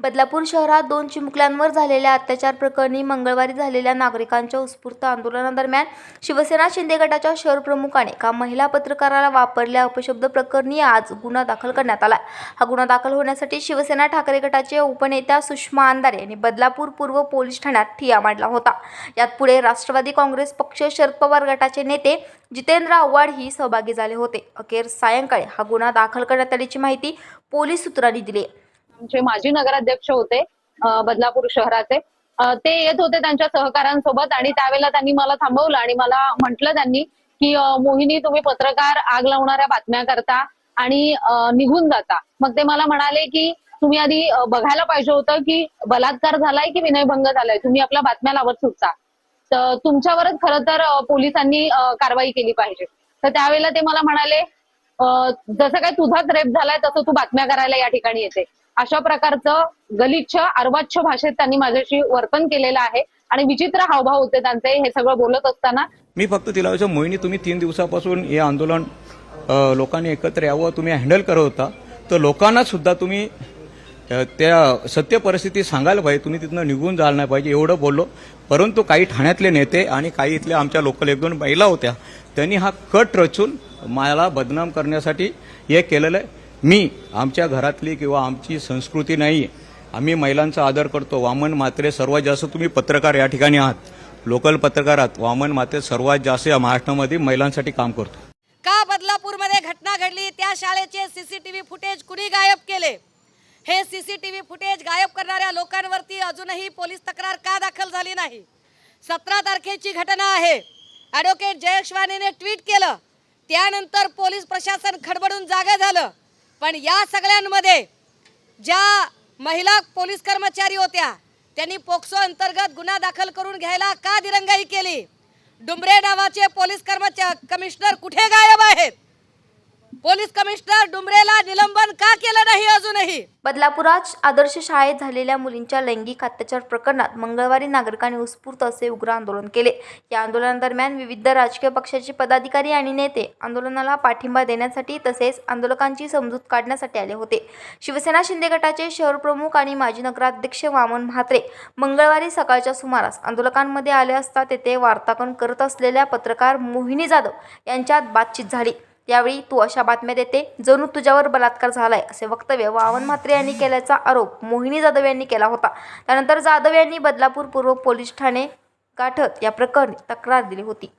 बदलापूर शहरात दोन चिमुकल्यांवर झालेल्या अत्याचार प्रकरणी मंगळवारी झालेल्या नागरिकांच्या उत्स्फूर्त आंदोलनादरम्यान शिवसेना शिंदे गटाच्या शहर प्रमुखाने एका महिला पत्रकाराला वापरल्या अपशब्द प्रकरणी आज गुन्हा दाखल करण्यात आला. हा गुन्हा दाखल होण्यासाठी शिवसेना ठाकरे गटाचे उपनेत्या सुषमा अंधारे यांनी बदलापूर पूर्व पोलीस ठाण्यात ठिया मांडला होता. यात पुढे राष्ट्रवादी काँग्रेस पक्ष शरद पवार गटाचे नेते जितेंद्र आव्हाड ही सहभागी झाले होते. अखेर सायंकाळी हा गुन्हा दाखल करण्यात आल्याची माहिती पोलीस सूत्रांनी दिली आहे. आमचे माजी नगराध्यक्ष होते बदलापूर शहराचे. ते येत होते त्यांच्या सहकाऱ्यांसोबत आणि त्यावेळेला त्यांनी मला थांबवलं आणि मला म्हटलं त्यांनी की मोहिनी तुम्ही पत्रकार आग लावणाऱ्या बातम्या करता आणि निघून जाता. मग ते मला म्हणाले की तुम्ही आधी बघायला पाहिजे होतं की बलात्कार झालाय की विनयभंग झालाय? तुम्ही आपल्या बातम्या लावत सुटता. तर तुमच्यावरच खरं तर पोलिसांनी कारवाई केली पाहिजे. तर त्यावेळेला ते मला म्हणाले जसं काय तुझाच रेप झालाय तसं तू बातम्या करायला या ठिकाणी येते. अशा प्रकारचं गलिच्छ अर्वाच्छ भाषेत त्यांनी माझ्याशी वर्तन केलेलं आहे. आणि विचित्र हावभाव होते त्यांचे हे सगळं बोलत असताना. मी फक्त तिला विचार मोहिनी तुम्ही तीन दिवसापासून हे आंदोलन लोकांनी एकत्र यावं तुम्ही हँडल करत होता. तर लोकांना सुद्धा तुम्ही त्या सत्य परिस्थिती सांगायला पाहिजे. तुम्ही तिथनं निघून जायला नाही पाहिजे. एवढं बोललो. परंतु काही ठाण्यातले नेते आणि काही इथल्या आमच्या लोकल एक दोन महिला होत्या. त्यांनी हा कट रचून मला बदनाम करण्यासाठी हे केलेलं आहे. मी आमच्या घरातली किंवा आमची संस्कृती नाही आम्ही महिलांचा आदर करतो. वामन मात्रे सर्वात जास्त तुम्ही पत्रकार या ठिकाणी आहात. लोकल पत्रकार आहात. वामन मात्रे सर्वात जास्त या महाराष्ट्रामध्ये महिलांसाठी काम करतो. का बदलापूरमध्ये घटना घडली? त्या शाळेचे सीसीटीव्ही फुटेज कुणी गायब केले? हे सीसीटीव्ही फुटेज गायब करणाऱ्या लोकांवरती अजूनही पोलीस तक्रार का दाखल झाली नाही? सतरा तारखेची घटना आहे. ॲडव्होकेट जयेश वाणीने ट्विट केलं. त्यानंतर पोलीस प्रशासन खडबडून जागे झालं. पण या सगळ्यांमध्ये ज्या महिला पोलीस कर्मचारी होत्या त्यांनी पोक्सो अंतर्गत गुन्हा दाखल करून घ्यायला का दिरंगाई केली? डुमरे नावाचे पोलीस कर्मचारी कमिशनर कुठे गायब आहे पोलीस कमिशनर डुमरेला निलंबन का केलं नाही अजूनही? बदलापुरात आदर्श शाळेत झालेल्या मुलींच्या लैंगिक अत्याचार प्रकरणात मंगळवारी नागरिकांनी उत्स्फूर्त असे उग्र आंदोलन केले. या आंदोलनादरम्यान विविध राजकीय पक्षाचे पदाधिकारी आणि नेते आंदोलनाला पाठिंबा देण्यासाठी तसेच आंदोलकांची समजूत काढण्यासाठी आले होते. शिवसेना शिंदे गटाचे शहर प्रमुख आणि माजी नगराध्यक्ष वामन म्हात्रे मंगळवारी सकाळच्या सुमारास आंदोलकांमध्ये आले असता तेथे वार्तांकन करत असलेल्या पत्रकार मोहिनी जाधव यांच्यात बातचीत झाली. यावेळी तू अशा बातम्या देते जणू तुझ्यावर बलात्कार झालाय असे वक्तव्य वामन म्हात्रे यांनी केल्याचा आरोप मोहिनी जाधव यांनी केला होता. त्यानंतर जाधव यांनी बदलापूर पूर्व पोलीस ठाणे गाठत या प्रकरणी तक्रार दिली होती.